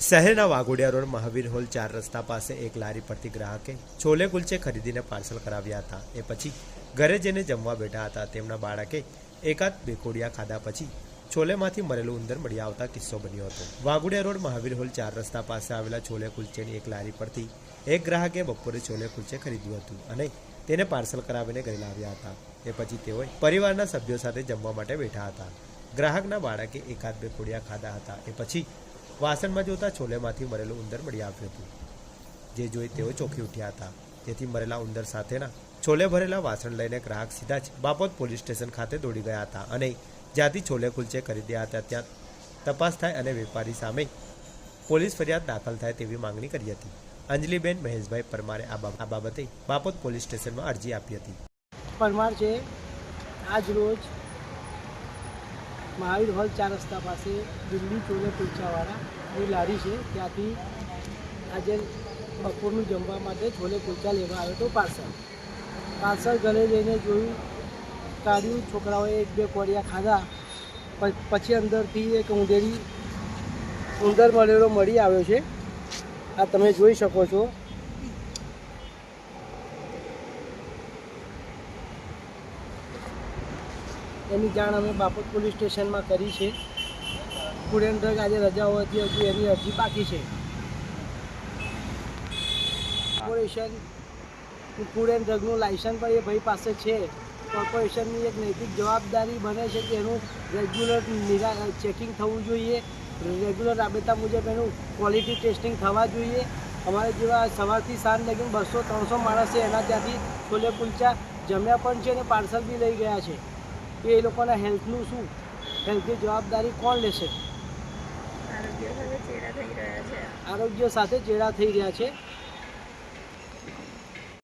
શહેરના Waghodia road Mahavir hall ચાર રસ્તા પાસે એક લારી પરથી ગ્રાહકે છોલે કુલચે ખરીદીને પાર્સલ કરાવ્યા હતા. એ પછી ઘરે જઈને જમવા બેઠા હતા. તેમના બાળકે એકાદ બેકોડિયા ખાધા પછી છોલેમાંથી મરેલું ઉંદર મળી આવતા કિસ્સો બન્યો હતો. વાઘોડિયા રોડ મહાવીર હોલ ચાર રસ્તા પાસે આવેલા છોલે કુલચેની એક લારી પરથી એક ગ્રાહકે બપોરે છોલે કુલચે ખરીદ્યું હતું અને તેને પાર્સલ કરાવીને ઘરે લાવ્યા હતા. એ પછી તેઓએ પરિવારના સભ્યો સાથે જમવા માટે બેઠા હતા. ગ્રાહકના બાળકે એકાદ બે કોડિયા ખાધા હતા. એ પછી વાસણમાં જોતા છોલેમાંથી મરેલું ઉંદર મળી આવ્યું હતું. જે જોઈ તેઓ ચોંકી ઉઠ્યા હતા. તેથી મરેલા ઉંદર સાથેના છોલે ભરેલા વાસણ લઈને ગ્રાહક સીધા જ બાપોદ પોલીસ સ્ટેશન ખાતે દોડી ગયા હતા અને જ્યાંથી છોલે કુલચે ખરીદ્યા હતા, ત્યાં તપાસ થાય અને વેપારી સામે પોલીસ ફરિયાદ દાખલ થાય તેવી માંગણી કરી હતી. અંજલિબેન મહેશભાઈ પરમારે આ બાબતે બાપોદ પોલીસ સ્ટેશનમાં અરજી આપી હતી. પરમાર છે આજ રોજ મહાવીર હોલ ચાર રસ્તા પાસે દિલ્હી ચોલે કુલચાવાળા એ લારી છે. ત્યાંથી આજે બપોરનું જમવા માટે છોલે કુલચા લેવા આવ્યો હતો પાર્સલ. પાર્સલ ઘરે જઈને જોયું કાઢ્યું છોકરાઓએ એક બે કોડિયા ખાધા. પછી અંદરથી એક ઉંદેરી, ઉંદર મળેલો મળી આવ્યો છે. આ તમે જોઈ શકો છો. એની જાણ અમે બાપોદ પોલીસ સ્ટેશનમાં કરી છે. ફૂડ એન્ડ આજે રજા હોવાથી હજુ એની અરજી બાકી છે. કોર્પોરેશન, ફૂડ એન્ડ ડ્રગનું લાયસન્સ પણ એ ભાઈ પાસે છે. કોર્પોરેશનની એક નૈતિક જવાબદારી બને છે કે એનું રેગ્યુલર નિરા, ચેકિંગ થવું જોઈએ. રેગ્યુલર રાબેતા મુજબ એનું ક્વોલિટી ટેસ્ટિંગ થવા જોઈએ. અમારે જેવા સવારથી સાંજ લગીને બસો, ત્રણસો માણસે એના ત્યાંથી છોલે કુલચા જમ્યા પણ છે અને પાર્સલ બી લઈ ગયા છે. તો એ લોકોના હેલ્થનું શું? હેલ્થની જવાબદારી કોણ લેશે? આરોગ્ય સાથે ચેડા થઈ રહ્યા છે.